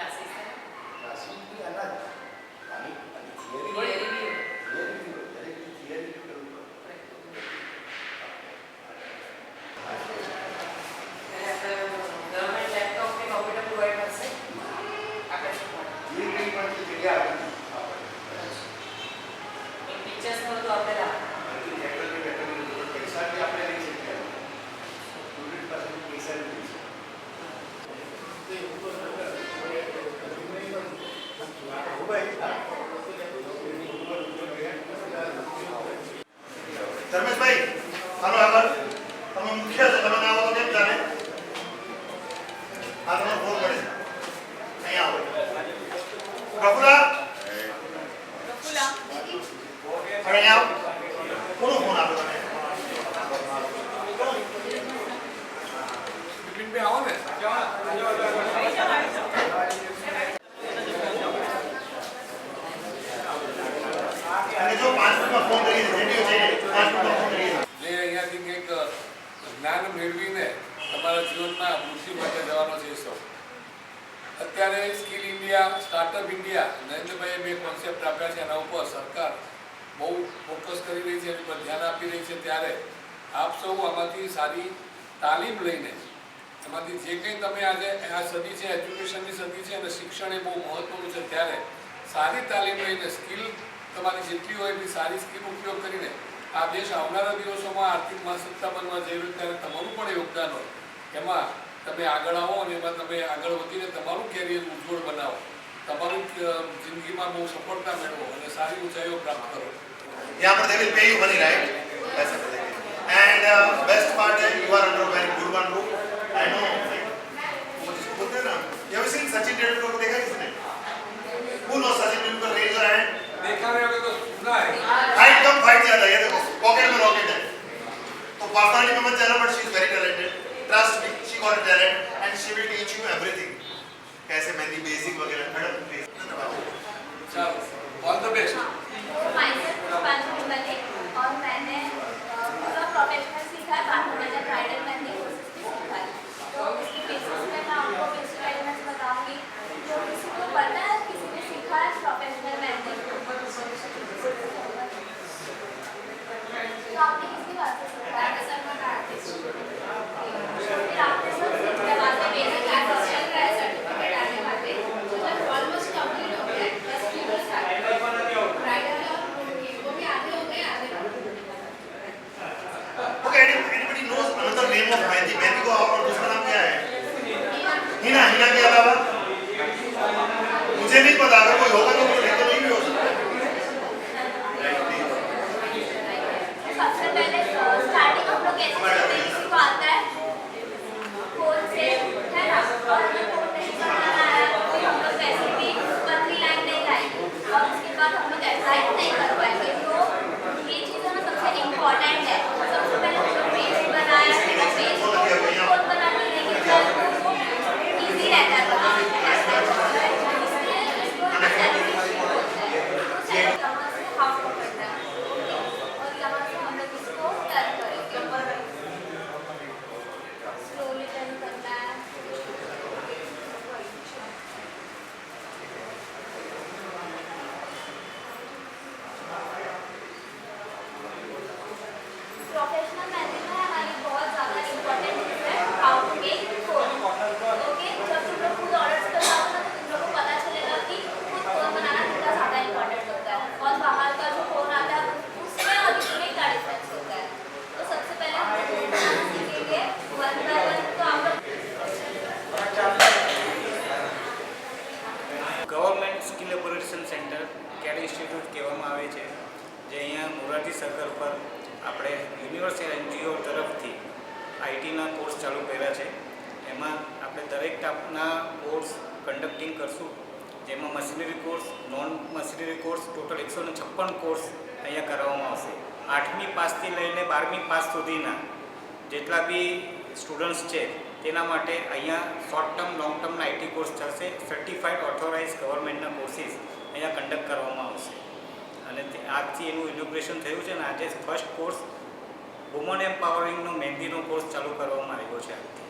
Classes છે ક્લાસિકની અનાજ આની આની થિયરી થિયરી બી હોય. થિયરી બી હોય. દરેકની થિયરી બી કરવું પડે. એટલે આપણે ગવર્મેન્ટ લેપટોપ કે કોમ્પ્યુટર પ્રોવાઈડ કરશે આપણે શું મળે એ કંઈ પણ જે ધર્મેશભાઈ, હાલો આગળ. તમે મુખ્ય છો, તમે ના આવો તો કેમ ચાલે. આ તમારો ફોન છે અહીંયા આવો. પ્રફુલા અહીંયા આવો. કોનો ફોન આપ્યો તમે જો પાંચ મિનિટમાં ફોન કરી દે રેડિયો છે પાંચ મિનિટમાં ફોન કરી દે જે અહીંયાથી કંઈક જ્ઞાન મેળવીને તમારા જીવનમાં વૃદ્ધિ માટે જવાનો છે સૌ અત્યારે સ્કિલ ઇન્ડિયા, સ્ટાર્ટઅપ ઇન્ડિયા, નરેન્દ્રભાઈએ બે કોન્સેપ્ટ આપ્યા છે એના ઉપર સરકાર બહુ ફોકસ કરી રહી છે, એની પર ધ્યાન આપી રહી છે. ત્યારે આપ સૌ આમાંથી સારી તાલીમ લઈને એમાંથી જે કંઈ તમે આજે આ સદી છે એજ્યુકેશનની સદી છે અને શિક્ષણ એ બહુ મહત્વનું છે, ત્યારે સારી તાલીમ લઈને સ્કિલ તમારી જેટલી હોય એટલી સારી સ્કિલ ઉપયોગ કરીને આ દેશ આવનારા દિવસોમાં આર્થિક મહાસત્તા બનવા જઈ રહ્યું ત્યારે તમારું પણ યોગદાન હોય એમાં તમે આગળ આવો અને એમાં તમે આગળ વધીને તમારું કેરિયર ઉજ્જવળ બનાવો તમારું અ, જિંદગીમાં બહુ સફળતા મેળવો અને સારી ઊંચાઈઓ પ્રાપ્ત કરો यहाँ पर they will pay you money right पैसे पर देंगे एंड बेस्ट पार्ट है you are under very good one personality member channel, but she is very talented. Trust me, she got a talent and she will teach you everything. कैसे mehndi basic वगैरह all the धन्यवाद all the best knows another name of mehndi mehndi को और दूसरा नाम क्या है हिना हिना के अलावा मुझे नहीं पता अगर कोई होगा तो કહેવામાં આવે છે, જે અહીંયા મોરારજી સર્કલ પર આપણે યુનિવર્સલ એનજીઓ તરફથી આઈટીના કોર્સ ચાલુ કર્યા છે. એમાં આપણે દરેક ટાઈપના કોર્સ કન્ડક્ટિંગ કરશું. જેમાં machinery course non machinery course, total એકસો ને છપ્પન કોર્સ અહીંયા કરવામાં આવશે. આઠમી પાસથી લઈને બારમી પાસ સુધીના જેટલા બી સ્ટુડન્ટ્સ છે, તેના માટે અહીંયા શોર્ટ ટર્મ લોંગ ટર્મના આઈટી કોર્સ થશે. સર્ટિફાઈડ ઓથોરાઇઝ ગવર્મેન્ટના કોર્સિસ અહીંયા કન્ડક્ટ કરવામાં આજથી એનું ઇનોગ્રેશન થયું છે અને આજે ફર્સ્ટ કોર્સ વુમન એમ્પાવરિંગનો મહેંદીનો કોર્સ ચાલુ કરવામાં આવ્યો છે. આજથી